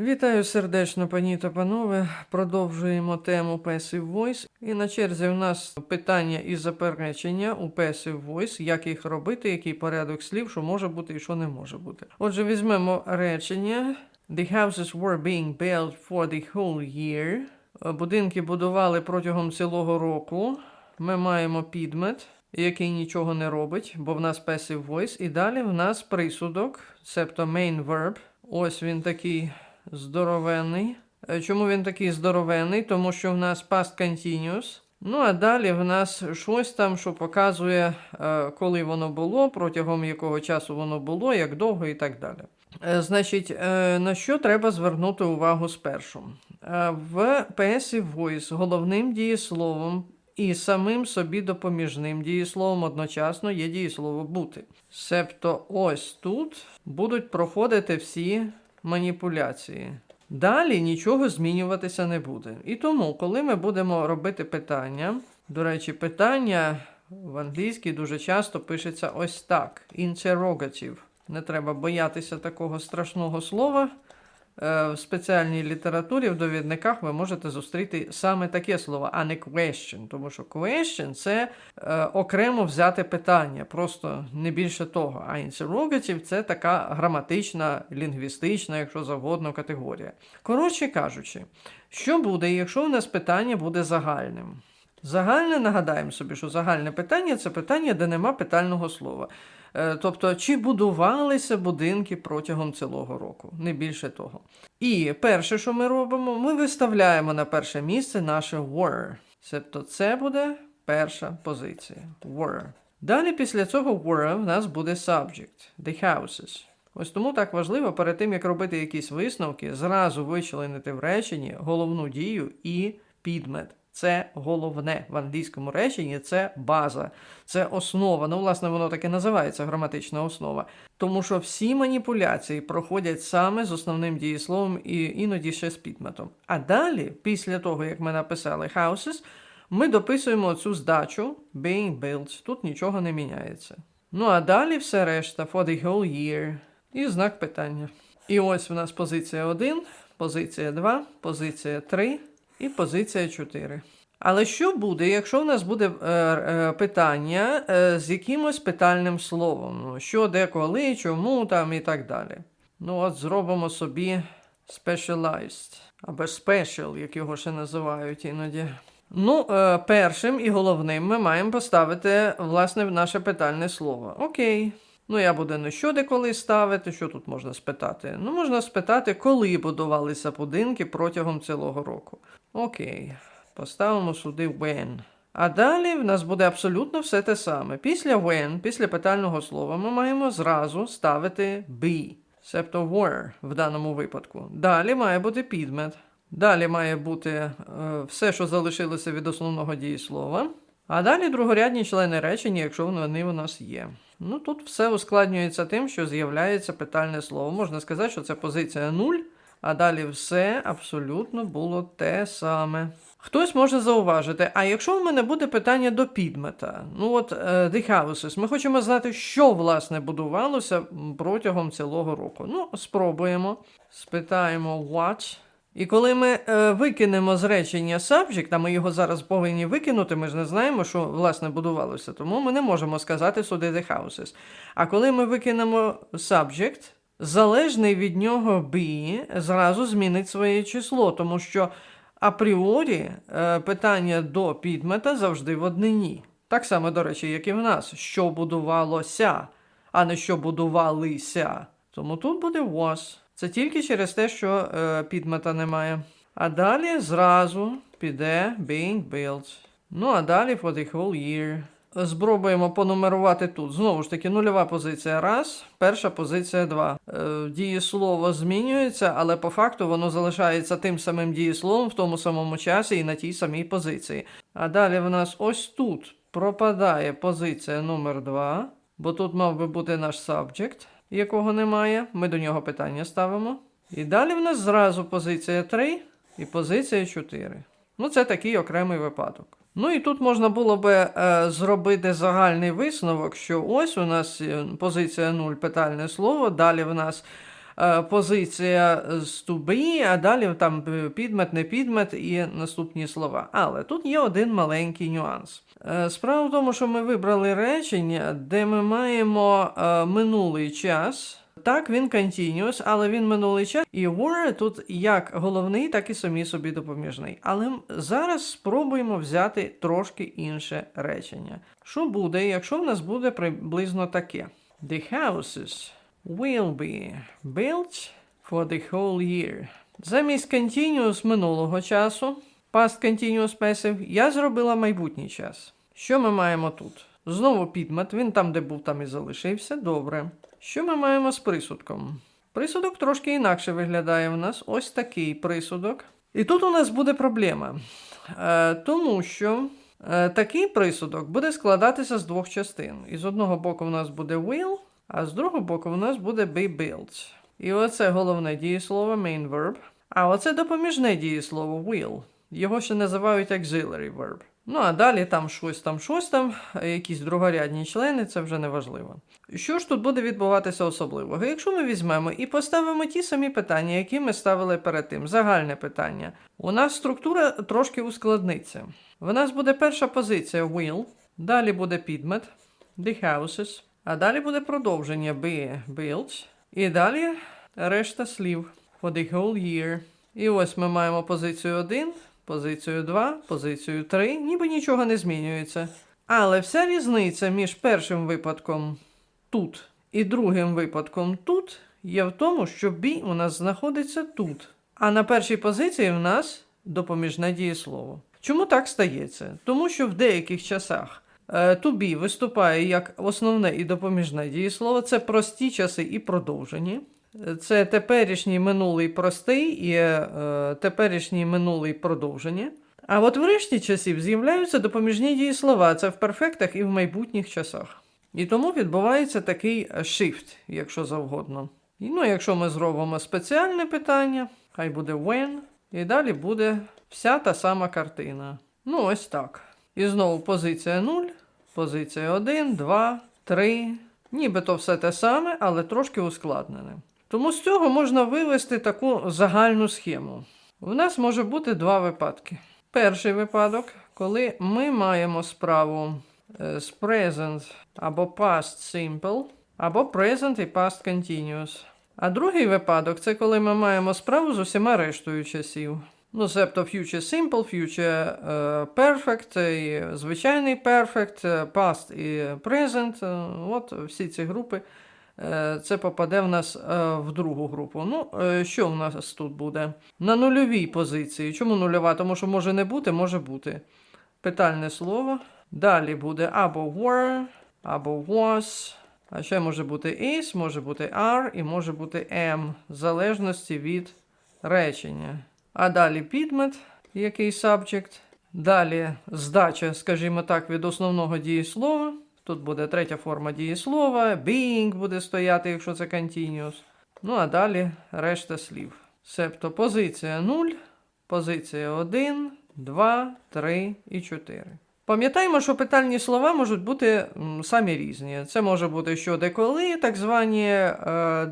Вітаю сердечно, пані та панове. Продовжуємо тему Passive Voice. І на черзі в нас питання і заперечення у Passive Voice, як їх робити, який порядок слів, що може бути і що не може бути. Отже, візьмемо речення. The houses were being built for the whole year. Будинки будували протягом цілого року. Ми маємо підмет, який нічого не робить, бо в нас passive voice. І далі в нас присудок, себто main verb. Ось він такий здоровенний. Е, Чому він такий здоровенний? Тому що в нас past continuous. Ну, а далі в нас щось там, що показує, е, коли воно було, протягом якого часу воно було, як довго і так далі. Е, Значить, на що треба звернути увагу спершу? В passive voice головним дієсловом і самим собі допоміжним дієсловом одночасно є дієслово бути. Себто ось тут будуть проходити всі маніпуляції. Далі нічого змінюватися не буде. І тому, коли ми будемо робити питання, до речі, питання в англійській дуже часто пишеться ось так: interrogative. Не треба боятися такого страшного слова. Е, В спеціальній літературі в довідниках ви можете зустріти саме таке слово, а не question. Тому що question це е, окремо взяте питання, просто не більше того. А interrogative – це така граматична, лінгвістична, якщо завгодно, категорія. Коротше кажучи, що буде, якщо у нас питання буде загальним? Загальне нагадаємо собі, що загальне питання це питання, де нема питального слова. Е, Тобто, чи будувалися будинки протягом цілого року, не більше того. І перше, що ми робимо, ми виставляємо на перше місце наше were. Тобто це буде перша позиція. Were. Далі після цього were в нас буде subject, the houses. Ось тому так важливо перед тим, як робити якісь висновки, зразу вичленити в реченні головну дію і підмет. Це головне в англійському реченні, це база, це основа. Ну, власне, воно так і називається граматична основа. Тому що всі маніпуляції проходять саме з основним дієсловом і іноді ще з підметом. А далі, після того, як ми написали houses, ми дописуємо цю здачу being built. Тут нічого не міняється. Ну а далі все решта for the whole year і знак питання. І ось у нас позиція 1, позиція 2, позиція 3 і позиція 4. Але що буде, якщо в нас буде е, е, питання е, з якимось питальним словом? Ну, що, де, коли, чому там і так далі. Ну, от зробимо собі specialized або special, як його ще називають іноді. Ну, е, першим і головним ми маємо поставити власне наше питальне слово. Окей. Ну, я буду не що де коли ставити, що тут можна спитати? Ну, можна спитати, коли будувалися будинки протягом цілого року. Окей, поставимо сюди when. А далі в нас буде абсолютно все те саме. Після when, після питального слова, ми маємо зразу ставити be, себто were в даному випадку. Далі має бути підмет. Далі має бути е, все, що залишилося від основного дієслова. А далі другорядні члени речення, якщо вони у нас є. Ну тут все ускладнюється тим, що з'являється питальне слово. Можна сказати, що це позиція 0, а далі все абсолютно було те саме. Хтось може зауважити, а якщо в мене буде питання до підмета, ну от е, the houses, ми хочемо знати, що власне будувалося протягом цілого року. Ну, спробуємо. Спитаємо what. І коли ми е, викинемо з речення subject, а ми його зараз повинні викинути, ми ж не знаємо, що власне будувалося, тому ми не можемо сказати сюди the houses. А коли ми викинемо subject, залежний від нього be зразу змінить своє число, тому що апріорі е, питання до підмета завжди в однині. Так само, до речі, як і в нас, що будувалося, а не що будувалися. Тому тут буде was. Це тільки через те, що е, підмета немає. А далі зразу піде being built. Ну а далі for the whole year. Спробуємо понумерувати тут. Знову ж таки, нульова позиція раз, перша позиція два. Е, дієслово змінюється, але по факту воно залишається тим самим дієсловом в тому самому часі і на тій самій позиції. А далі в нас ось тут пропадає позиція номер 2, бо тут мав би бути наш subject, якого немає. Ми до нього питання ставимо. І далі в нас зразу позиція 3 і позиція 4. Ну, це такий окремий випадок. Ну і тут можна було би е, зробити загальний висновок, що ось у нас е, позиція 0 питальне слово, далі в нас е, позиція з be, а далі там підмет, не підмет і наступні слова. Але тут є один маленький нюанс. Справа в тому, що ми вибрали речення, де ми маємо минулий час. Так, він continuous, але він минулий час. І were тут як головний, так і самі собі допоміжний. Але зараз спробуємо взяти трошки інше речення. Що буде, якщо в нас буде приблизно таке: The houses will be built for the whole year. Замість continuous минулого часу, past continuous passive, я зробила майбутній час. Що ми маємо тут? Знову підмет, він там, де був, там і залишився. Добре. Що ми маємо з присудком? Присудок трошки інакше виглядає в нас. Ось такий присудок. І тут у нас буде проблема. Е, тому що е, такий присудок буде складатися з двох частин. І з одного боку в нас буде will, а з другого боку в нас буде be built. І оце головне дієслово main verb. А оце допоміжне дієслово will. Його ще називають auxiliary verb. Ну а далі там щось там, щось там, якісь другорядні члени, це вже не важливо. Що ж тут буде відбуватися особливого? Якщо ми візьмемо і поставимо ті самі питання, які ми ставили перед тим, загальне питання, у нас структура трошки ускладниться. В нас буде перша позиція will, далі буде підмет, the houses, а далі буде продовження be built, і далі решта слів for the whole year. І ось ми маємо позицію 1, позицію 2, позицію 3, ніби нічого не змінюється. Але вся різниця між першим випадком тут і другим випадком тут є в тому, що be у нас знаходиться тут. А на першій позиції в нас допоміжне дієслово. Чому так стається? Тому що в деяких часах е, to виступає як основне і допоміжне дієслово. Це прості часи і продовжені. Це теперішній минулий простий і е, теперішній минулий продовження. А от в решті часів з'являються допоміжні дієслова. Це в перфектах і в майбутніх часах. І тому відбувається такий shift, якщо завгодно. І, ну, якщо ми зробимо спеціальне питання, хай буде when, і далі буде вся та сама картина. Ну, ось так. І знову позиція 0, позиція 1, 2, 3. Нібито все те саме, але трошки ускладнене. Тому з цього можна вивести таку загальну схему. У нас може бути два випадки. Перший випадок, коли ми маємо справу е, з present або past simple, або present і past continuous. А другий випадок це коли ми маємо справу з усіма рештою часів. Ну, себто future simple, future е, perfect, і звичайний perfect, е, past і present. От всі ці групи. Е, Це попаде в нас е, в другу групу. Ну, е, що в нас тут буде? На нульовій позиції. Чому нульова? Тому що може не бути, може бути. Питальне слово. Далі буде або were, або was. А ще може бути is, може бути are і може бути am, в залежності від речення. А далі підмет, який subject. Далі здача, скажімо так, від основного дієслова. Тут буде третя форма дієслова, being буде стояти, якщо це continuous. Ну а далі решта слів. Себто позиція 0, позиція 1, 2, 3 і 4. Пам'ятаємо, що питальні слова можуть бути самі різні. Це може бути що деколи, так звані е,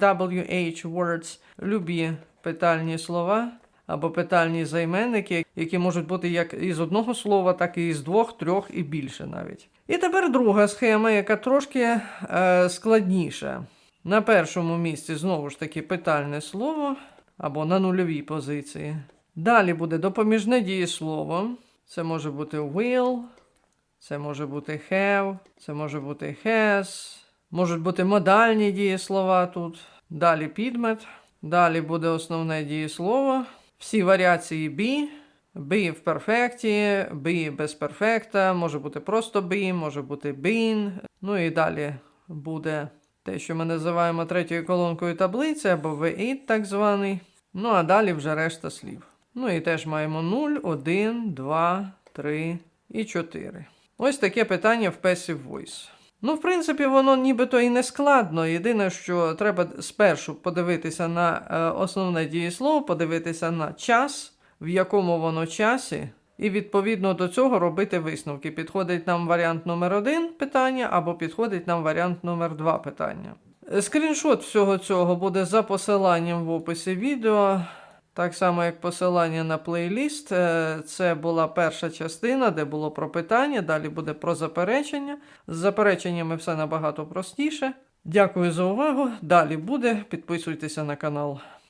WH words, любі питальні слова або питальні займенники, які можуть бути як із одного слова, так і з двох, трьох і більше навіть. І тепер друга схема, яка трошки е, складніша. На першому місці знову ж таки питальне слово або на нульовій позиції. Далі буде допоміжне дієслово. Це може бути will, це може бути have, це може бути has, можуть бути модальні дієслова тут. Далі підмет. Далі буде основне дієслово. Всі варіації be. Be в перфекті, be без перфекта, може бути просто be, може бути been. Ну і далі буде те, що ми називаємо третьою колонкою таблиці, або V8 так званий. Ну а далі вже решта слів. Ну і теж маємо 0, 1, 2, 3 і 4. Ось таке питання в Passive Voice. Ну, в принципі, воно нібито і не складно. Єдине, що треба спершу подивитися на е, основне дієслово, подивитися на час, в якому воно часі, і відповідно до цього робити висновки. Підходить нам варіант номер один питання, або підходить нам варіант номер два питання. Скріншот всього цього буде за посиланням в описі відео. Так само, як посилання на плейліст. Е, Це була перша частина, де було про питання, далі буде про заперечення. З запереченнями все набагато простіше. Дякую за увагу. Далі буде. Підписуйтеся на канал.